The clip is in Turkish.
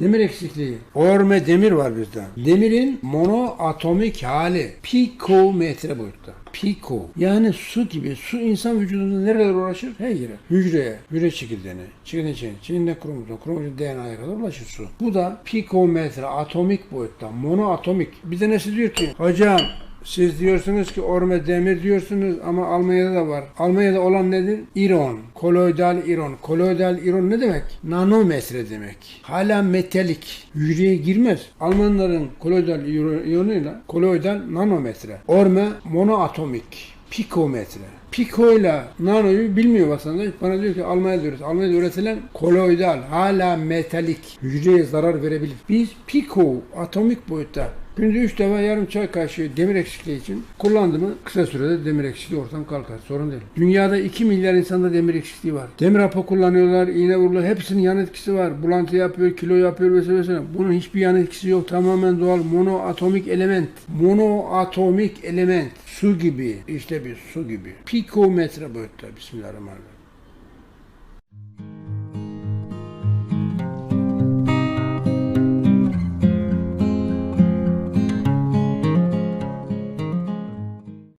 Demir eksikliği. Orme demir var bizde. Demirin monoatomik hali. Pikometre boyutta. Piko. Yani su gibi. Su insan vücudunda nerelere ulaşır? Her yere. Hücreye. Hücre çekirdeğine. Çekirdeğin içine. Çekirdeğin kromozom. Kromozom DNA'ya kadar ulaşır su. Bu da pikometre. Atomik boyutta. Monoatomik. Bir tanesi diyor ki hocam siz diyorsunuz ki orme demir diyorsunuz ama Almanya'da da var. Almanya'da olan nedir? İron. Koloidal iron. Koloidal iron ne demek? Nanometre demek. Hala metalik. Hücreye girmez. Almanların koloidal iyonuyla koloidal nanometre. Orme monoatomik. Pikometre. Piko ile nanoyu bilmiyor vatandaş. Bana diyor ki Almanya'da diyoruz. Almanya'da üretilen koloidal hala metalik hücreye zarar verebilir. Biz piko atomik boyutta Günde 3 defa yarım çay kaşığı demir eksikliği için kullandı mı kısa sürede demir eksikliği ortadan kalkar. Sorun değil. Dünyada 2 milyar insanda demir eksikliği var. Demir hapı kullanıyorlar, iğne vuruluyor. Hepsinin yan etkisi var. Bulantı yapıyor, kilo yapıyor vesaire vesaire. Bunun hiçbir yan etkisi yok. Tamamen doğal monoatomik element. Monoatomik element. Su gibi. işte bir su gibi. Pikometre boyutta. Bismillahirrahmanirrahim.